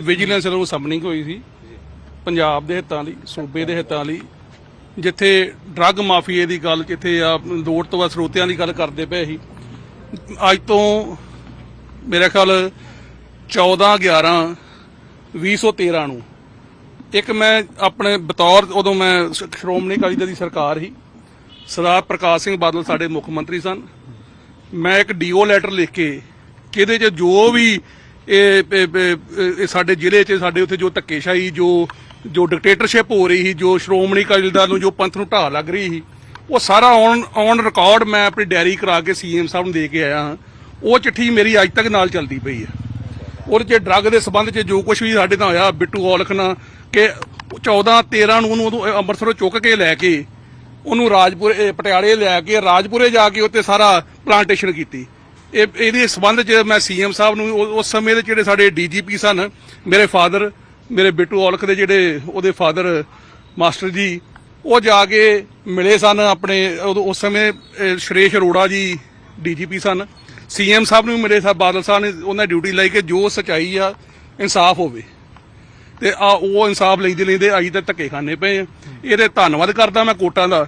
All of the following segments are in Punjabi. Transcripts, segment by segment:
ਵਿਜੀਲੈਂਸ ਵੱਲੋਂ ਸਮਨਿੰਗ ਹੋਈ ਸੀ। ਪੰਜਾਬ ਦੇ ਹਿੱਤਾਂ ਲਈ, ਸੂਬੇ ਦੇ ਹਿੱਤਾਂ ਲਈ। ਜਿੱਥੇ ਡਰੱਗ ਮਾਫੀਏ ਦੀ ਗੱਲ, ਜਿੱਥੇ ਆ ਲੋੜ ਤੋਂ ਬਾਅਦ ਸਰੋਤਿਆਂ ਦੀ ਗੱਲ ਕਰਦੇ ਪਏ ਸੀ। ਅੱਜ ਤੋਂ ਮੇਰੇ ਖਿਆਲ 14 11 2013 ਨੂੰ ਇੱਕ ਮੈਂ ਆਪਣੇ ਬਤੌਰ ਉਦੋਂ ਮੈਂ ਸ਼੍ਰੋਮਣੀ ਅਕਾਲੀ ਦਲ ਦੀ ਸਰਕਾਰ ਸੀ। ਸਰਦਾਰ ਪ੍ਰਕਾਸ਼ ਸਿੰਘ ਬਾਦਲ ਸਾਡੇ ਮੁੱਖ ਮੰਤਰੀ ਸਨ। ਮੈਂ ਇੱਕ ਡੀਓ ਲੈਟਰ ਲਿਖ ਕੇ ਕਿਹਦੇ 'ਚ ਜੋ ਵੀ ਇਹ, ਇਹ- ਸਾਡੇ ਜ਼ਿਲ੍ਹੇ 'ਚ, ਸਾਡੇ ਉੱਥੇ ਜੋ ਧੱਕੇਸ਼ਾਹੀ, ਜੋ ਜੋ ਡਿਕਟੇਟਰਸ਼ਿਪ ਹੋ ਰਹੀ ਸੀ, ਜੋ ਸ਼੍ਰੋਮਣੀ ਅਕਾਲੀ ਦਲ ਨੂੰ, ਜੋ ਪੰਥ ਨੂੰ ਢਾਹ ਲੱਗ ਰਹੀ ਸੀ, ਉਹ ਸਾਰਾ ਔਨ ਔਨ ਰਿਕਾਰਡ ਮੈਂ ਆਪਣੀ ਡਾਇਰੀ ਕਰਾ ਕੇ ਸੀਐਮ ਸਾਹਿਬ ਨੂੰ ਦੇ ਕੇ ਆਇਆ ਹਾਂ। ਉਹ ਚਿੱਠੀ ਮੇਰੀ ਅੱਜ ਤੱਕ ਨਾਲ ਚੱਲਦੀ ਪਈ ਹੈ। ਉਹਦੇ 'ਚ ਡਰੱਗ ਦੇ ਸੰਬੰਧ 'ਚ ਜੋ ਕੁਝ ਵੀ ਸਾਡੇ ਨਾਲ ਹੋਇਆ, ਬਿੱਟੂ ਔਲਖ ਨਾਲ ਕਿ 14 13 ਨੂੰ ਉਹਨੂੰ ਉਦੋਂ ਅੰਮ੍ਰਿਤਸਰੋਂ ਚੁੱਕ ਕੇ ਲੈ ਕੇ ਉਹਨੂੰ ਰਾਜਪੁਰੇ ਪਟਿਆਲੇ ਲੈ ਕੇ ਰਾਜਪੁਰੇ ਜਾ ਕੇ ਉੱਤੇ ਸਾਰਾ ਪਲਾਂਟੇਸ਼ਨ ਕੀਤੀ। ਇਹ ਇਹਦੇ ਸਬੰਧ 'ਚ ਮੈਂ ਸੀਐਮ ਸਾਹਿਬ ਨੂੰ ਉਸ ਸਮੇਂ ਦੇ ਜਿਹੜੇ ਸਾਡੇ ਡੀਜੀਪੀ ਸਨ ਮੇਰੇ ਫਾਦਰ ਮੇਰੇ ਬਿੱਟੂ ਔਲਖ ਦੇ ਜਿਹੜੇ ਉਹਦੇ ਫਾਦਰ ਮਾਸਟਰ ਜੀ ਉਹ ਜਾ ਕੇ ਮਿਲੇ ਸਨ ਆਪਣੇ ਉਸ ਸਮੇਂ ਅਹ, ਸ਼੍ਰੇਸ਼ ਅਰੋੜਾ ਜੀ ਡੀਜੀਪੀ ਸਨ। ਸੀਐਮ ਸਾਹਿਬ ਨੂੰ ਵੀ ਮਿਲੇ ਸਾਹਿਬ ਬਾਦਲ ਸਾਹਿਬ ਨੇ ਉਹਨਾਂ ਡਿਊਟੀ ਲਈ ਕਿ ਜੋ ਸਚਾਈ ਆ ਇਨਸਾਫ ਹੋਵੇ। ਤੇ ਆ ਉਹ ਇਨਸਾਫ ਲੈਂਦੇ ਲੈਂਦੇ ਅਜੇ ਤੱਕ ਧੱਕੇ ਖਾਣੇ ਪਏ ਆ। ਇਹਦੇ ਧੰਨਵਾਦ ਕਰਦਾ ਮੈਂ ਕੋਰਟਾਂ ਦਾ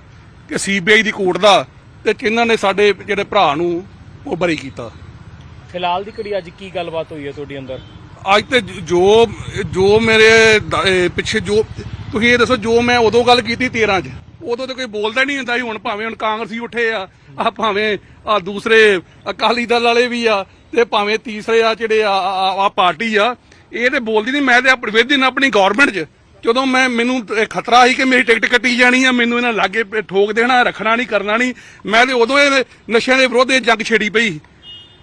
ਕਿ ਸੀਬੀਆਈ ਦੀ ਕੋਰਟ ਦਾ ਤੇ ਜਿਨ੍ਹਾਂ ਨੇ ਸਾਡੇ ਜਿਹੜੇ ਭਰਾ ਨੂੰ ਉਹ ਬਰੀ ਕੀਤਾ? ਫਿਲਹਾਲ ਦੀ ਘੜੀ ਅੱਜ ਕੀ ਗੱਲਬਾਤ ਹੋਈ ਹੈ ਤੁਹਾਡੀ ਅੰਦਰ? ਅੱਜ ਤੇ ਜੋ ਜੋ ਮੇਰੇ ਦ- ਇਹ ਪਿੱਛੇ ਜੋ ਤੁਸੀਂ ਇਹ ਦੱਸੋ ਜੋ ਮੈਂ ਉਦੋਂ ਗੱਲ ਕੀਤੀ 13 ਚ। ਉਦੋਂ ਤੇ ਕੋਈ ਬੋਲਦਾ ਨਹੀਂ ਹੁੰਦਾ ਸੀ ਹੁਣ ਭਾਵੇਂ ਹੁਣ ਕਾਂਗਰਸੀ ਉੱਠੇ ਆ ਆ ਭਾਵੇਂ ਆ ਦੂਸਰੇ ਅਕਾਲੀ ਦਲ ਵਾਲੇ ਵੀ ਆ ਤੇ ਭਾਵੇਂ ਤੀਸਰੇ ਆ ਜਿਹੜੇ ਆ ਆ ਪਾਰਟੀ ਆ ਇਹ ਤੇ ਬੋਲਦੀ ਨਹੀਂ ਮੈਂ ਤੇ ਆਪਣੀ ਵਿਦਿਨ ਆਪਣੀ ਗਵਰਨਮੈਂਟ 'ਚ। ਜਦੋਂ ਮੈਂ ਮੈਨੂੰ ਇਹ ਖਤਰਾ ਸੀ ਕਿ ਮੇਰੀ ਟਿਕਟ ਕੱਟੀ ਜਾਣੀ ਆ ਮੈਨੂੰ ਇਹਨਾਂ ਲਾਗੇ ਠੋਕ ਦੇਣਾ ਰੱਖਣਾ ਨਹੀਂ ਕਰਨਾ ਨਹੀਂ ਮੈਂ ਤੇ ਉਦੋਂ ਇਹ ਨਸ਼ਿਆਂ ਦੇ ਵਿਰੁੱਧ ਇਹ ਜੰਗ ਛੇੜੀ ਪਈ।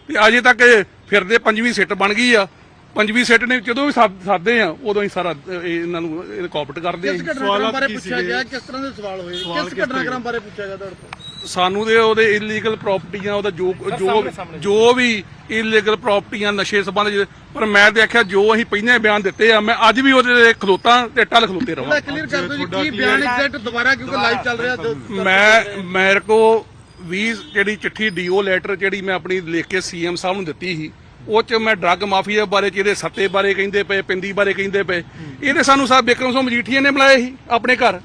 ਤੇ ਅਜੇ ਤੱਕ ਇਹ ਫਿਰਦੇ ਪੰਜਵੀਂ ਸਿੱਟ ਬਣ ਗਈ ਆ। ਪੰਜਵੀਂ ਸਿੱਟ ਨੇ ਜਦੋਂ ਵੀ ਸਾਧਦੇ ਆ ਉਦੋਂ ਹੀ ਸਾਰਾ ਇਹਨਾਂ ਨੂੰ ਇਹ ਕਾਪਟ ਕਰਦੇ ਆ। ਘਟਨਾਕ੍ਰਮ ਬਾਰੇ ਪੁੱਛਿਆ ਗਿਆ? ਕਿਸ ਤਰ੍ਹਾਂ ਦੇ ਸਵਾਲ ਹੋਏ? ਕਿਸ ਘਟਨਾਕ੍ਰਮ ਬਾਰੇ ਪੁੱਛਿਆ ਗਿਆ ਤੁਹਾਡੇ ਤੋਂ ਸਾਨੂੰ ਦੇ ਉਹਦੇ ਇਲੀਗਲ ਪ੍ਰਾਪਰਟੀਆਂ ਉਹਦਾ ਜੋ ਜੋ। ਜੋ ਵੀ ਇਲੀਗਲ ਪ੍ਰਾਪਰਟੀਆਂ ਨਸ਼ੇ ਸੰਬੰਧ ਪਰ ਮੈਂ ਤੇ ਆਖਿਆ ਜੋ ਅਸੀਂ ਪਹਿਲਾਂ ਬਿਆਨ ਦਿੱਤੇ ਆ ਮੈਂ ਅੱਜ ਵੀ ਉਹਦੇ ਖਲੋਤਾ ਤੇ ਟੱਲ ਖਲੋਤੇ ਥੋੜਾ ਰਵਾਂ ਕਲੀਅਰ ਕਰ ਦਿਓ ਜੀ ਕੀ ਬਿਆਨ ਐਗਜ਼ੈਕਟ ਦੁਬਾਰਾ ਕਿਉਂਕਿ ਲਾਈਵ ਚੱਲ ਰਿਹਾ ਮੈਂ ਮੇਰੇ ਕੋ 20 ਜਿਹੜੀ ਚਿੱਠੀ ਡੀਓ ਲੈਟਰ ਜਿਹੜੀ ਮੈਂ ਆਪਣੀ ਲਿਖ ਕੇ ਸੀਐਮ ਸਾਹਿਬ ਨੂੰ ਦਿੱਤੀ ਸੀ ਉਹ ਚ ਮੈਂ ਡਰੱਗ ਮਾਫੀਆ ਬਾਰੇ ਚ ਇਹਦੇ ਸੱਤੇ ਬਾਰੇ ਕਹਿੰਦੇ ਪਏ ਪਿੰਦੀ ਬਾਰੇ ਕਹਿੰਦੇ ਪਏ। ਇਹਦੇ ਸਾਨੂੰ ਸਾਹਿਬ ਬਿਕਰਮ ਸਿੰਘ ਮਜੀਠੀਆ ਨੇ ਬੁਲਾਏ ਸੀ ਆਪਣੇ ਘਰ।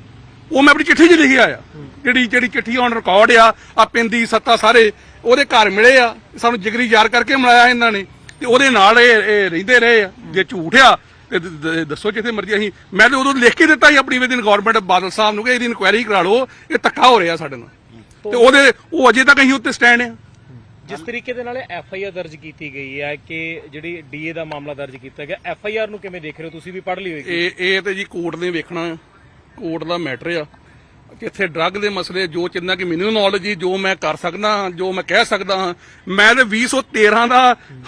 ਉਹ ਮੈਂ ਆਪਣੀ ਚਿੱਠੀ 'ਚ ਲਿਖਿਆ ਆ। ਜਿਹੜੀ ਜਿਹੜੀ ਚਿੱਠੀ ਔਨ ਰਿਕਾਰਡ ਆ ਆ ਪਿੰਦੀ ਸੱਤਾ ਸਾਰੇ ਉਹਦੇ ਘਰ ਮਿਲੇ ਆ ਸਾਨੂੰ ਜਿਗਰੀ ਯਾਰ ਕਰਕੇ ਮਿਲਾਇਆ ਇਹਨਾਂ ਨੇ ਤੇ ਉਹਦੇ ਨਾਲ ਇਹ ਰਹਿੰਦੇ ਰਹੇ ਆ। ਜੇ ਝੂਠ ਆ ਤੇ ਦੱਸੋ ਜਿੱਥੇ ਮਰਜ਼ੀ ਅਸੀਂ ਮੈਂ ਤੇ ਉਦੋਂ ਲਿਖ ਕੇ ਦਿੱਤਾ ਸੀ ਆਪਣੀ ਵਿਦਿਨ ਗਵਰਨਮੈਂਟ ਬਾਦਲ ਸਾਹਿਬ ਨੂੰ ਕਿ ਇਹਦੀ ਇਨਕੁਆਇਰੀ ਕਰਾ ਲਓ ਇਹ ਧੱਕਾ ਹੋ ਰਿਹਾ ਸਾਡੇ ਨਾਲ। ਤੇ ਉਹਦੇ ਉਹ ਅਜੇ ਤੱਕ ਅਸੀਂ ਉੱਤੇ ਸਟੈਂਡ ਆ। ਜਿਸ ਤਰੀਕੇ ਦੇ ਨਾਲ ਐਫ ਆਈ ਆਰ ਦਰਜ ਕੀਤੀ ਗਈ ਹੈ ਕਿ ਜਿਹੜੀ ਡੀਏ ਦਾ ਮਾਮਲਾ ਦਰਜ ਕੀਤਾ ਗਿਆ ਐਫ ਆਈ ਆਰ ਨੂੰ ਕਿਵੇਂ ਦੇਖ ਰਹੇ ਹੋ? ਤੁਸੀਂ ਵੀ ਪੜ੍ਹ ਲਈ ਹੋਏਗੀ। ਇਹ ਇਹ ਤੇ ਜੀ ਕੋਰਟ ਨੇ ਵੇਖਣਾ ਕੋਰਟ ਦਾ ਮੈਟਰ ਆ। ਕਿੱਥੇ ਡਰੱਗ ਦੇ ਮਸਲੇ, ਜੋ ਜਿੰਨਾ ਕਿ ਮੈਨੂੰ ਨੌਲੇਜ ਜੀ ਜੋ ਮੈਂ ਕਰ ਸਕਦਾ ਹਾਂ, ਜੋ ਮੈਂ ਕਹਿ ਸਕਦਾ ਹਾਂ, ਮੈਂ ਤੇ 2013 ਦਾ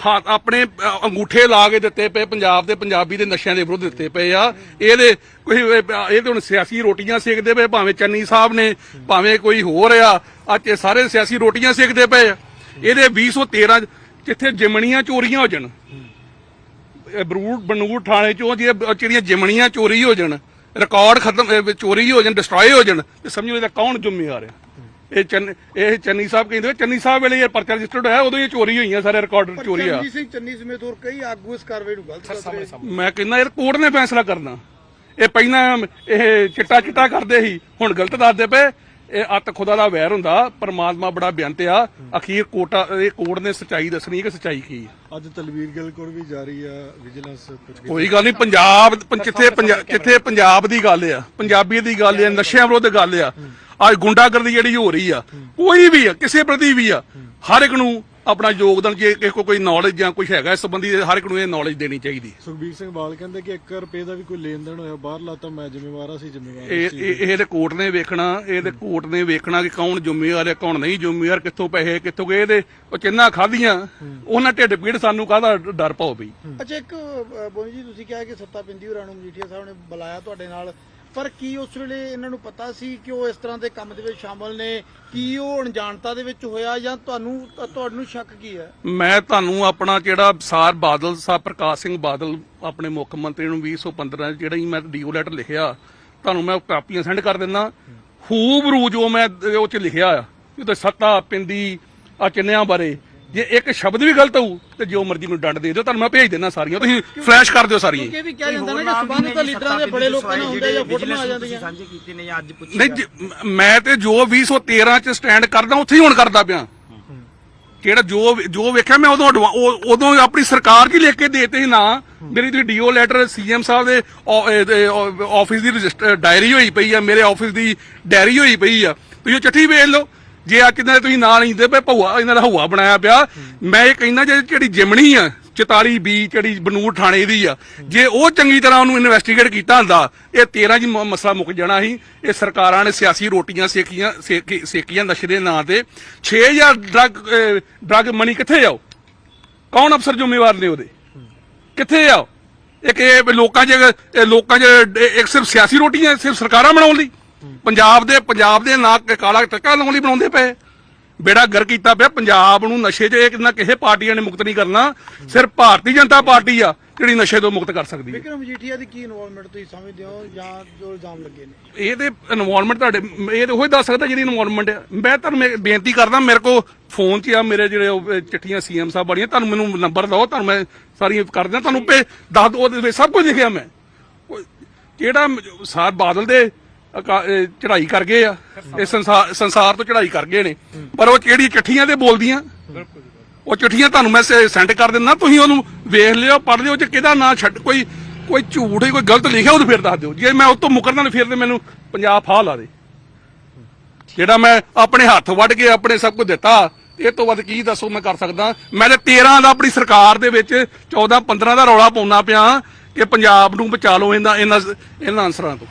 ਹੱਥ ਆਪਣੇ ਅੰਗੂਠੇ ਲਾ ਕੇ ਦਿੱਤੇ ਪਏ, ਪੰਜਾਬ ਦੇ ਪੰਜਾਬੀ ਦੇ ਨਸ਼ਿਆਂ ਦੇ ਵਿਰੁੱਧ ਦਿੱਤੇ ਪਏ ਆ। ਇਹਦੇ ਕੋਈ, ਇਹ ਤੇ ਹੁਣ ਸਿਆਸੀ ਰੋਟੀਆਂ ਸੇਕਦੇ ਪਏ, ਭਾਵੇਂ ਚੰਨੀ ਸਾਹਿਬ ਨੇ, ਭਾਵੇਂ ਕੋਈ ਹੋਰ ਆ ਅੱਜ ਇਹ ਸਾਰੇ ਸਿਆਸੀ ਰੋਟੀਆਂ ਸੇਕਦੇ ਪਏ ਆ। ਇਹਦੇ 2013 ਚ ਜਿੱਥੇ ਜਿਮਣੀਆਂ ਚੋਰੀਆਂ ਹੋ ਜਾਣ, ਇਹ ਬਰੂਡ ਬਨੂੜ ਥਾਣੇ ਚੋਂ ਜੇ, ਜਿਹੜੀਆਂ ਜਿਮਣੀਆਂ ਚੋਰੀ ਹੋ ਜਾਣ ਰਿਕਾਰਡ ਖਤਮ ਇਹ ਚੋਰੀ ਹੋ ਜਾਣ ਡਿਸਟਰੋਏ ਹੋ ਜਾਣ ਤੇ ਸਮਝੋ ਇਹਦਾ ਕੌਣ ਜ਼ਿੰਮੇਵਾਰ ਹੈ? ਇਹ ਚੰਨ ਇਹ ਚੰਨੀ ਸਾਹਿਬ ਕਹਿੰਦੇ ਚੰਨੀ ਸਾਹਿਬ ਵੇਲੇ ਇਹ ਪਰਚਾ ਰਜਿਸਟਰਡ ਹੋਇਆ ਉਦੋਂ ਇਹ ਚੋਰੀ ਹੋਈਆਂ ਸਾਰੇ ਰਿਕਾਰਡ ਚੋਰੀ ਆ। ਚਰਨਜੀਤ ਸਿੰਘ ਚੰਨੀ ਸਮੇਤ ਹੋਰ ਕਈ ਆਗੂ ਇਸ ਕਾਰਵਾਈ ਨੂੰ ਗਲਤ ਰਹੇ। ਮੈਂ ਕਹਿੰਦਾ ਯਾਰ ਕੋਰਟ ਨੇ ਫੈਸਲਾ ਕਰਨਾ। ਇਹ ਪਹਿਲਾਂ ਇਹ ਚਿੱਟਾ ਚਿੱਟਾ ਕਰਦੇ ਸੀ ਹੁਣ ਗਲਤ ਦੱਸਦੇ ਪਏ। ਇਹ ਅੱਤ ਖੁਦਾ ਦਾ ਵੈਰ ਹੁੰਦਾ ਪਰਮਾਤਮਾ ਬੜਾ ਬੇਅੰਤ ਆ। ਅਖੀਰ ਕੋਟਾ ਇਹ ਕੋਰਟ ਨੇ ਸੱਚਾਈ ਦੱਸਣੀ ਕਿ ਸੱਚਾਈ ਕੀ ਹੈ ਅੱਜ ਤਲਵੀਰ ਗਿੱਲ ਕੋਲ ਵੀ ਜਾਰੀ ਆ ਵਿਜੀਲੈਂਸ ਕੋਈ ਗੱਲ ਨਹੀਂ ਪੰਜਾਬ ਜਿੱਥੇ ਪੰਜਾਬ ਜਿੱਥੇ ਪੰਜਾਬ ਦੀ ਗੱਲ ਆ ਪੰਜਾਬੀ ਦੀ ਗੱਲ ਆ ਨਸ਼ਿਆਂ ਵਿਰੁੱਧ ਗੱਲ ਆ ਅੱਜ ਗੁੰਡਾਗਰਦੀ ਜਿਹੜੀ ਹੋ ਰਹੀ ਆ ਕੋਈ ਵੀ ਆ ਕਿਸੇ ਪ੍ਰਤੀ ਵੀ ਆ ਹਰ ਇੱਕ ਨੂੰ ਆਪਣਾ ਯੋਗਦਾਨ ਜੇ ਕਿਸੇ ਕੋਲ ਕੋਈ ਨੌਲੇਜ ਜਾਂ ਕੁਝ ਹੈਗਾ ਇਸ ਸੰਬੰਧੀ ਹਰ ਇੱਕ ਨੂੰ ਇਹ ਨੌਲੇਜ ਦੇਣੀ ਚਾਹੀਦੀ। ਸੁਖਬੀਰ ਸਿੰਘ ਬਾਲ ਕਹਿੰਦੇ ਕਿ 1 ਰੁਪਏ ਦਾ ਵੀ ਕੋਈ ਲੈਣ ਦੇਣ ਹੋਇਆ ਬਾਹਰਲਾ ਤਾਂ ਮੈਂ ਜ਼ਿੰਮੇਵਾਰ ਸੀ ਜ਼ਿੰਮੇਵਾਰ ਇਹ ਸੀ ਇਹ ਇਹ ਤੇ ਕੋਰਟ ਨੇ ਵੇਖਣਾ ਇਹ ਤੇ ਕੋਰਟ ਨੇ ਵੇਖਣਾ ਕਿ ਕੌਣ ਜ਼ਿੰਮੇਵਾਰ ਹੈ ਕੌਣ ਨਹੀਂ ਜ਼ਿੰਮੇਵਾਰ ਕਿੱਥੋਂ ਪੈਸੇ ਕਿੱਥੋਂ ਗਏ ਇਹਦੇ ਉਹ ਚਿੰਨਾ ਖਾਧੀਆਂ ਉਹਨਾਂ ਢਿੱਡ ਪੀੜ ਸਾਨੂੰ ਕਾਹਦਾ ਡਰ ਪਾਓ ਬਈ। ਅੱਛਾ ਇੱਕ ਬੋਨੀ ਜੀ ਤੁਸੀਂ ਕਿਹਾ ਕਿ ਸੱਤਾ ਪਿੰਦੀ ਹੋਰਾਂ ਨੂੰ ਮਜੀਠੀਆ ਸਾਹਿਬ ਨੇ ਬੁਲਾਇਆ ਤੁਹਾਡੇ ਨਾਲ ਪਰ ਕੀ ਉਸ ਵੇਲੇ ਇਹਨਾਂ ਨੂੰ ਪਤਾ ਸੀ ਕਿ ਉਹ ਇਸ ਤਰ੍ਹਾਂ ਦੇ ਕੰਮ ਦੇ ਵਿੱਚ ਸ਼ਾਮਲ ਨੇ? ਕੀ ਉਹ ਅਣਜਾਣਤਾ ਦੇ ਵਿੱਚ ਹੋਇਆ ਜਾਂ ਤੁਹਾਨੂੰ ਤੁਹਾਨੂੰ ਸ਼ੱਕ ਕੀ ਹੈ? ਮੈਂ ਤੁਹਾਨੂੰ ਆਪਣਾ ਜਿਹੜਾ ਸਾਰ ਬਾਦਲ ਸਾਹਿਬ ਪ੍ਰਕਾਸ਼ ਸਿੰਘ ਬਾਦਲ ਆਪਣੇ ਮੁੱਖ ਮੰਤਰੀ ਨੂੰ 2015 ਚ ਜਿਹੜਾ ਹੀ ਮੈਂ ਡੀਓ ਲੈਟਰ ਲਿਖਿਆ, ਤੁਹਾਨੂੰ ਮੈਂ ਕਾਪੀਆਂ ਸੈਂਡ ਕਰ ਦਿੰਦਾ। ਖੂਬ ਹੂਬਰੂ ਜੋ ਮੈਂ ਉਹ ਚ ਲਿਖਿਆ ਆ ਤੇ ਸੱਤਾ ਪਿੰਦੀ ਆ ਚਿੰਨਿਆਂ ਬਾਰੇ। ਜੇ ਇੱਕ ਸ਼ਬਦ ਵੀ ਗਲਤ ਹੋਊ ਤੇ ਜੋ ਮਰਜ਼ੀ ਮੈਨੂੰ ਡੰਡ ਦੇ ਦਿਓ ਤੁਹਾਨੂੰ ਮੈਂ ਭੇਜ ਦੇਣਾ ਸਾਰੀਆਂ ਤੁਸੀਂ ਫਲੈਸ਼ ਕਰ ਦਿਓ ਸਾਰੀਆਂ। ਇਹ ਵੀ ਕਿਹਾ ਜਾਂਦਾ ਨਾ ਕਿ ਸਬੰਧਤ ਲੀਡਰਾਂ ਦੇ ਬੜੇ ਲੋਕਾਂ ਨਾਲ ਹੁੰਦੇ ਆ ਜਾਂ ਫੋਟੋਆਂ ਆ ਜਾਂਦੀਆਂ। ਸਾਂਝੇ ਕੀਤੇ ਨੇ ਜਾਂ ਅੱਜ ਪੁੱਛੀ ਨਹੀਂ ਜੀ, ਮ- ਤੇ ਜੋ 2013 ਚ ਸਟੈਂਡ ਕਰਦਾ ਉੱਥੇ ਹੀ ਹੁਣ ਕਰਦਾ ਪਿਆ। ਕਿਹੜਾ ਜੋ ਜੋ ਵੇਖਿਆ ਮੈਂ ਉਦੋਂ ਅਡਵਾ- ਉਹ- ਉਦੋਂ ਆਪਣੀ ਸਰਕਾਰ ਕੀ ਲਿਖ ਕੇ ਦੇਤੇ ਸੀ ਨਾ ਮੇਰੀ ਤੇ ਡੀਓ ਲੈਟਰ ਸੀਐਮ ਸਾਹਿਬ ਦੇ ਆਫਿਸ ਦੀ ਰਜਿਸਟਰ ਡਾਇਰੀ ਹੋਈ ਪਈ ਆ ਮੇਰੇ ਆਫਿਸ ਦੀ ਡਾਇਰੀ ਹੋਈ ਪਈ ਆ। ਤੁਸੀਂ ਉਹ ਚਿੱਠੀ ਵੇਚ ਲਓ ਜੇ ਆ ਕਿਦਾਂ ਤੁਸੀਂ ਨਾਂ ਨਹੀਂ ਦੇ ਪਏ, ਭਊਆ, ਇਹਨਾਂ ਦਾ ਹਵਾ ਬਣਾਇਆ ਪਿਆ। ਮੈਂ ਇਹ ਕਹਿੰਦਾ ਜੇ ਜਿਹੜੀ ਜਿਮਣੀ ਆ 44 ਬੀ ਜਿਹੜੀ ਬਨੂਰ ਥਾਣੇ ਦੀ ਆ। ਜੇ ਉਹ ਚੰਗੀ ਤਰ੍ਹਾਂ ਉਹਨੂੰ ਇਨਵੈਸਟੀਗੇਟ ਕੀਤਾ ਹੁੰਦਾ, ਇਹ 13 ਜੀ ਮਸਲਾ ਮੁੱਕ ਜਾਣਾ ਸੀ। ਇਹ ਸਰਕਾਰਾਂ ਨੇ ਸਿਆਸੀ ਰੋਟੀਆਂ ਸੇਕੀਆਂ, ਸੇਕੀ- ਸੇਕੀਆਂ ਨਸ਼ੇ ਦੇ ਨਾਂ ਤੇ। 6000 ਡਰਗ ਡਰਗ ਮਨੀ ਕਿੱਥੇ ਜਾਓ ਕੌਣ ਅਫਸਰ ਜ਼ਿੰਮੇਵਾਰ ਨੇ ਉਹਦੇ? ਕਿੱਥੇ ਆ ਇੱਕ ਇਹ ਵੀ ਲੋਕਾਂ 'ਚ ਲੋਕਾਂ 'ਚ ਇੱਕ ਸਿਰਫ ਸਿਆਸੀ ਰੋਟੀਆਂ, ਸਿਰਫ ਸਰਕਾਰਾਂ ਬਣਾਉਣ ਲਈ? ਪੰਜਾਬ ਦੇ ਪੰਜਾਬ ਦੇ ਨਾਂ ਕਾਲਾ ਟੱਕਾ ਲਾਉਣ ਲਈ ਬਣਾਉਂਦੇ ਪਏ। ਬੇੜਾ ਗਰ ਕੀਤਾ ਪਿਆ। ਪੰਜਾਬ ਨੂੰ ਨਸ਼ੇ 'ਚ ਇਹ ਨਾ ਕਿਸੇ ਪਾਰਟੀਆਂ ਨੇ ਮੁਕਤ ਨਹੀਂ ਕਰਨਾ। ਸਿਰਫ ਭਾਰਤੀ ਜਨਤਾ ਪਾਰਟੀ ਆ ਜਿਹੜੀ ਨਸ਼ੇ ਤੋਂ ਮੁਕਤ ਕਰ ਸਕਦੀ ਹੈ। ਵਿਕਰਮ ਮਜੀਠੀਆ ਦੀ ਕੀ ਇਨਵੋਲਵਮੈਂਟ ਤੁਸੀਂ ਸਮਝਦੇ ਹੋ ਜਾਂ ਜੋ ਇਲਜ਼ਾਮ ਲੱਗੇ ਨੇ? ਇਹ ਤੇ ਇਨਵੋਲਵਮੈਂਟ ਤੁਹਾਡੇ ਇਹ ਤਾਂ ਉਹੀ ਦੱਸ ਸਕਦਾ ਜਿਹੜੀ ਇਨਵੋਲਵਮੈਂਟ ਹੈ। ਮੈਂ ਤੁਹਾਨੂੰ ਬੇਨਤੀ ਕਰਦਾ ਮੇਰੇ ਕੋ ਫੋਨ 'ਚ ਆ ਮੇਰੇ ਜਿਹੜੇ ਚਿੱਠੀਆਂ ਸੀਐਮ ਸਾਹਿਬ ਵਾਲੀਆਂ ਤੁਹਾਨੂੰ ਮੈਨੂੰ ਨੰਬਰ ਦਿਓ ਤੁਹਾਨੂੰ ਮੈਂ ਸਾਰੀਆਂ ਕਰ ਦਿਆਂ ਤੁਹਾਨੂੰ ਪੇ ਦੱਸ ਵਿੱਚ ਸਭ ਕੁਝ ਲਿਖਿਆ ਮੈਂ। ਜਿਹੜਾ ਸਾਰ ਬਾਦਲ ਦੇ ਚੜ੍ਹਾਈ ਕਰ ਗਏ ਆ। ਇਹ ਸੰਸਾਰ ਸੰਸਾਰ ਤੋਂ ਚੜ੍ਹਾਈ ਕਰ ਗਏ ਨੇ। ਪਰ ਉਹ ਕਿਹੜੀ ਚਿੱਠੀਆਂ ਤੇ ਬੋਲਦੀਆਂ। ਉਹ ਚਿੱਠੀਆਂ ਤੁਹਾਨੂੰ ਮੈਂ ਸੈਂਡ ਕਰ ਦਿੰਦਾ। ਤੁਸੀਂ ਉਹਨੂੰ ਵੇਖ ਲਿਓ, ਪੜ੍ਹ ਲਿਓ। ਚ ਕਿਹਦਾ ਨਾਂ ਛੱਡ ਕੋਈ ਕੋਈ ਝੂਠ, ਕੋਈ ਗਲਤ ਲਿਖਿਆ ਉਹ ਫਿਰ ਦੱਸ ਦਿਓ। ਜੇ ਮੈਂ ਉਹ ਤੋਂ ਮੁਕਰਦਾ ਫਿਰ ਤੇ ਮੈਨੂੰ ਪੰਜਾਬ ਫਾਹ ਲਾ ਦੇ। ਜਿਹੜਾ ਮੈਂ ਆਪਣੇ ਹੱਥ ਵੱਢ ਕੇ ਆਪਣੇ ਸਭ ਕੁਝ ਦਿੱਤਾ, ਇਹ ਤੋਂ ਵੱਧ ਕੀ ਦੱਸੋ ਮੈਂ ਕਰ ਸਕਦਾ? ਮੈਂ ਤੇ 13 ਦਾ ਆਪਣੀ ਸਰਕਾਰ ਦੇ ਵਿੱਚ 14 15 ਦਾ ਰੌਲਾ ਪਾਉਣਾ ਪਿਆ ਕਿ ਪੰਜਾਬ ਨੂੰ ਬਚਾ ਲਓ ਇਹਨਾਂ ਇਹਨਾਂ ਇਹਨਾਂ ਅਨਸਰਾਂ ਤੋਂ।